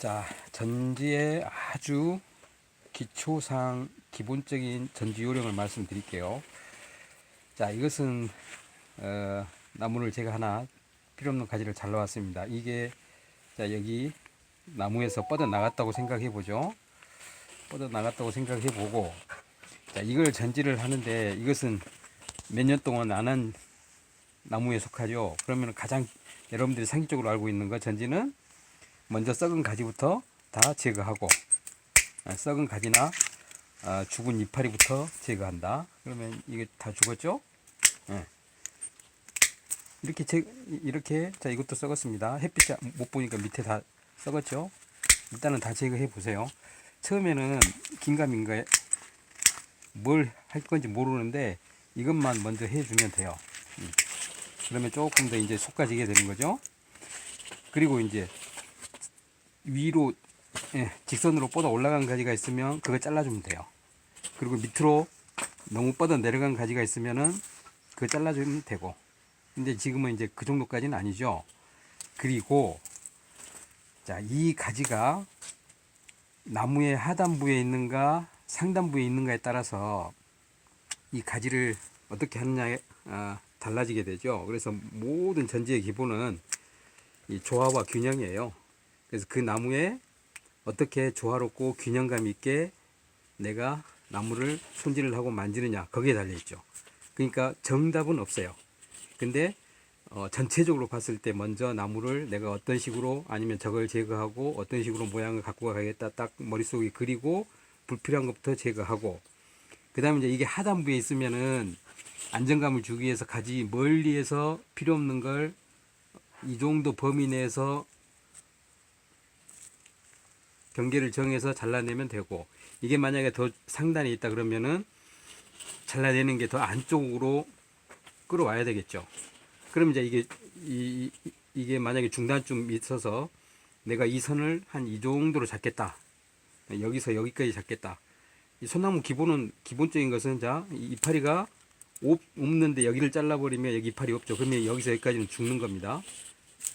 자, 전지의 아주 기초상 기본적인 전지 요령을 말씀드릴게요. 자, 이것은 어, 나무를 제가 하나 필요 없는 가지를 잘라왔습니다. 이게 자 여기 나무에서 뻗어 나갔다고 생각해 보죠. 뻗어 나갔다고 생각해 보고 자 이걸 전지를 하는데 이것은 몇 년 동안 안 한 나무에 속하죠. 그러면 가장 여러분들이 상식적으로 알고 있는 거 전지는 먼저 썩은 가지부터 다 제거하고 아, 썩은 가지나 아, 죽은 이파리부터 제거한다. 그러면 이게 다 죽었죠? 예. 이렇게 제, 이렇게 자 이것도 썩었습니다. 햇빛 못 보니까 밑에 다 썩었죠. 일단은 다 제거해 보세요. 처음에는 긴가민가 뭘 할 건지 모르는데 이것만 먼저 해주면 돼요. 음. 그러면 조금 더 이제 속가지게 되는 거죠. 그리고 이제 위로 예, 직선으로 뻗어 올라간 가지가 있으면 그거 잘라주면 돼요. 그리고 밑으로 너무 뻗어 내려간 가지가 있으면은 그거 잘라주면 되고. 근데 지금은 이제 그 정도까지는 아니죠. 그리고 자, 이 가지가 나무의 하단부에 있는가 상단부에 있는가에 따라서 이 가지를 어떻게 하느냐에 아, 달라지게 되죠. 그래서 모든 전지의 기본은 이 조화와 균형이에요. 그래서 그 나무에 어떻게 조화롭고 균형감 있게 내가 나무를 손질을 하고 만지느냐 거기에 달려 있죠. 그러니까 정답은 없어요. 근데 어, 전체적으로 봤을 때 먼저 나무를 내가 어떤 식으로 아니면 저걸 제거하고 어떤 식으로 모양을 갖고 가겠다 딱 머릿속에 그리고 불필요한 것부터 제거하고 그 다음에 이제 이게 하단부에 있으면은 안정감을 주기 위해서 가지 멀리에서 필요 없는 걸 이 정도 범위 내에서 경계를 정해서 잘라내면 되고 이게 만약에 더 상단에 있다 그러면은 잘라내는 게 더 안쪽으로 끌어와야 되겠죠. 그럼 이제 이게 이, 이- 이게 만약에 중단쯤 있어서 내가 이 선을 한 이 정도로 잡겠다. 여기서 여기까지 잡겠다. 이 소나무 기본은 기본적인 것은 자이 이파리가 없, 없는데 여기를 잘라버리면 여기 이파리 없죠. 그러면 여기서 여기까지는 죽는 겁니다.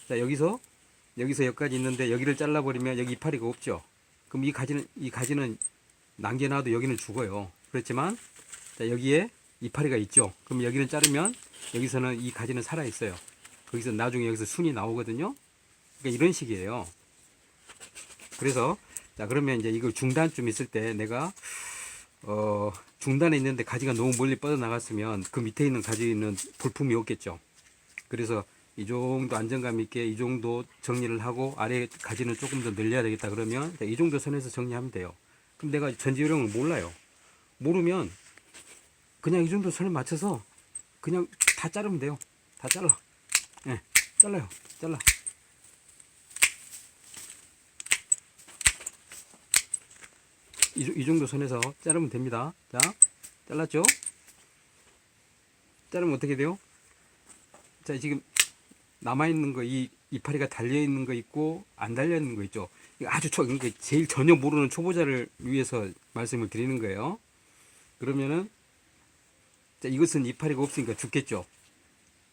자 여기서 여기서 여기까지 있는데 여기를 잘라버리면 여기 이파리가 없죠. 그럼 이 가지는 이 가지는 남겨놔도 여기는 죽어요. 그렇지만 자 여기에 이파리가 있죠. 그럼 여기는 자르면 여기서는 이 가지는 살아 있어요. 거기서 나중에 여기서 순이 나오거든요. 그러니까 이런 식이에요. 그래서 자 그러면 이제 이걸 중단쯤 있을 때 내가 어 중단에 있는데 가지가 너무 멀리 뻗어 나갔으면 그 밑에 있는 가지는 볼품이 없겠죠. 그래서 이 정도 안정감 있게 이 정도 정리를 하고 아래 가지는 조금 더 늘려야 되겠다 그러면 자, 이 정도 선에서 정리하면 돼요. 그럼 내가 전지 요령을 몰라요. 모르면 그냥 이 정도 선을 맞춰서 그냥 다 자르면 돼요. 다 잘라. 예, 잘라요. 잘라. 이, 이 정도 선에서 자르면 됩니다. 자, 잘랐죠? 자르면 어떻게 돼요? 자, 지금 남아있는 거, 이 이파리가 달려있는 거 있고, 안 달려있는 거 있죠? 아주 초, 그러니까 제일 전혀 모르는 초보자를 위해서 말씀을 드리는 거예요. 그러면은, 자, 이것은 이파리가 없으니까 죽겠죠?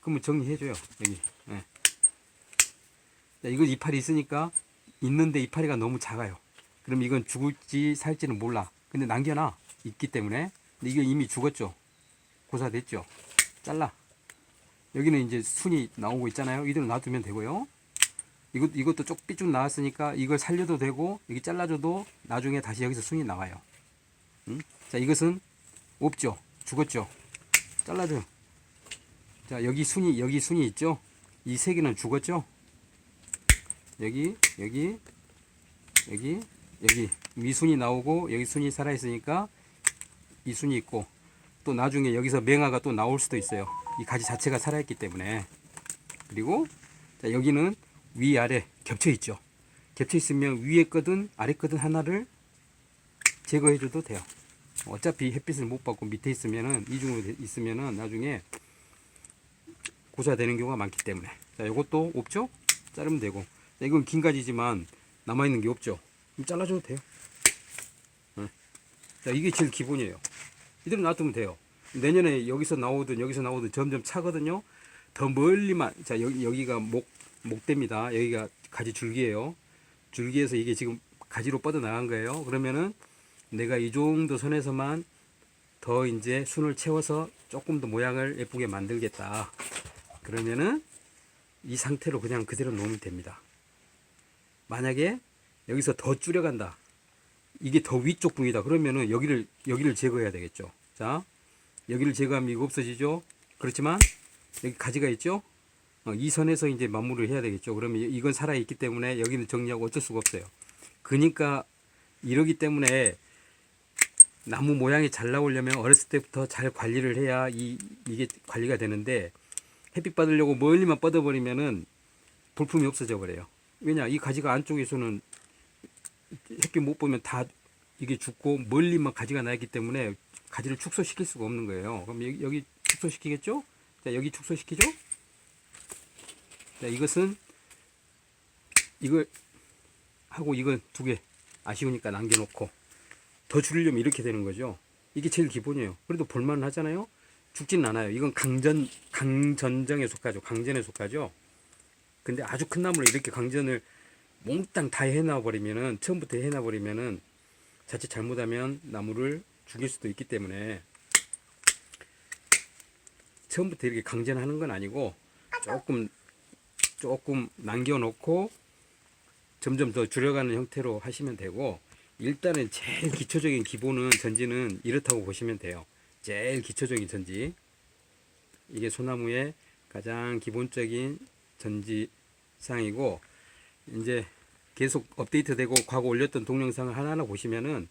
그러면 정리해줘요, 여기. 예. 자, 이거 이파리 있으니까, 있는데 이파리가 너무 작아요. 그럼 이건 죽을지 살지는 몰라. 근데 남겨놔. 있기 때문에. 근데 이게 이미 죽었죠. 고사됐죠. 잘라. 여기는 이제 순이 나오고 있잖아요. 이대로 놔두면 되고요. 이것, 이것도 쪽 삐쭉 나왔으니까 이걸 살려도 되고, 여기 잘라줘도 나중에 다시 여기서 순이 나와요. 음? 자, 이것은 없죠. 죽었죠. 잘라줘요. 자, 여기 순이, 여기 순이 있죠? 이 세 개는 죽었죠? 여기, 여기, 여기, 여기 미순이 나오고 여기 순이 살아 있으니까 이 순이 있고 또 나중에 여기서 맹아가 또 나올 수도 있어요. 이 가지 자체가 살아 있기 때문에 그리고 자, 여기는 위 아래 겹쳐 있죠. 겹쳐 있으면 위에 거든 아래 거든 하나를 제거해 줘도 돼요. 어차피 햇빛을 못 받고 밑에 있으면은 이중으로 돼- 있으면은 나중에 고사되는 경우가 많기 때문에 자 이것도 없죠? 자르면 되고 자, 이건 긴 가지지만 남아 있는 게 없죠. 잘라줘도 돼요. 응. 자, 이게 제일 기본이에요. 이대로 놔두면 돼요. 내년에 여기서 나오든 여기서 나오든 점점 차거든요. 더 멀리만, 자, 여기, 여기가 목, 목대입니다. 여기가 가지 줄기예요. 줄기에서 이게 지금 가지로 뻗어 나간 거예요. 그러면은 내가 이 정도 선에서만 더 이제 순을 채워서 조금 더 모양을 예쁘게 만들겠다. 그러면은 이 상태로 그냥 그대로 놓으면 됩니다. 만약에 여기서 더 줄여간다. 이게 더 위쪽 부위다. 그러면은 여기를 여기를 제거해야 되겠죠. 자, 여기를 제거하면 이거 없어지죠. 그렇지만 여기 가지가 있죠. 어, 이 선에서 이제 마무리를 해야 되겠죠. 그러면 이- 이건 살아 있기 때문에 여기는 정리하고 어쩔 수가 없어요. 그러니까 이러기 때문에 나무 모양이 잘 나오려면 어렸을 때부터 잘 관리를 해야 이 이게 관리가 되는데 햇빛 받으려고 멀리만 뻗어버리면은 볼품이 없어져 버려요. 왜냐 이 가지가 안쪽에서는 햇빛 못 보면 다 이게 죽고 멀리만 가지가 나 있기 때문에 가지를 축소시킬 수가 없는 거예요. 그럼 여기, 여기 축소시키겠죠? 자 여기 축소시키죠? 자 이것은 이걸 하고 이건 두 개 아쉬우니까 남겨놓고 더 줄이려면 이렇게 되는 거죠. 이게 제일 기본이에요. 그래도 볼만 하잖아요. 죽지는 않아요. 이건 강전 강전정에 속하죠. 강전에 속하죠. 근데 아주 큰 나무를 이렇게 강전을 몽땅 다 해놔 버리면은 처음부터 해놔 버리면은 자칫 잘못하면 나무를 죽일 수도 있기 때문에 처음부터 이렇게 강전하는 건 아니고 조금 조금 남겨놓고 점점 더 줄여가는 형태로 하시면 되고 일단은 제일 기초적인 기본은 전지는 이렇다고 보시면 돼요. 제일 기초적인 전지 이게 소나무의 가장 기본적인 전지상이고 이제 계속 업데이트되고 과거 올렸던 동영상을 하나하나 보시면은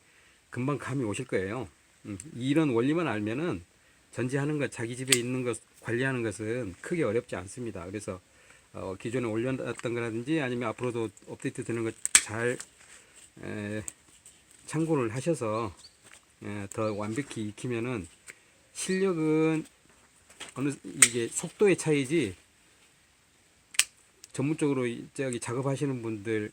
금방 감이 오실 거예요. 음, 이런 원리만 알면은 전지하는 것, 자기 집에 있는 것 관리하는 것은 크게 어렵지 않습니다. 그래서 어, 기존에 올려놨던 거라든지 아니면 앞으로도 업데이트 되는 것 잘 참고를 하셔서 에, 더 완벽히 익히면은 실력은 어느 이게 속도의 차이지 전문적으로 이- 저기 작업하시는 분들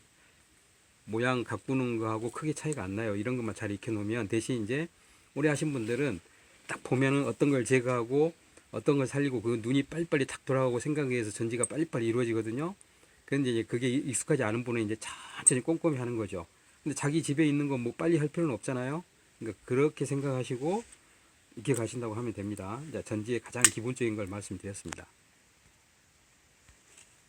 모양 가꾸는 거하고 크게 차이가 안 나요. 이런 것만 잘 익혀 놓으면 대신 이제 오래 하신 분들은 딱 보면은 어떤 걸 제거하고 어떤 걸 살리고 그 눈이 빨리빨리 탁 돌아가고 생각에 의해서 전지가 빨리빨리 이루어지거든요. 그런데 이제 그게 익숙하지 않은 분은 이제 천천히 꼼꼼히 하는 거죠. 근데 자기 집에 있는 거뭐 빨리 할 필요는 없잖아요. 그러니까 그렇게 생각하시고 이렇게 가신다고 하면 됩니다. 자, 전지의 가장 기본적인 걸 말씀드렸습니다.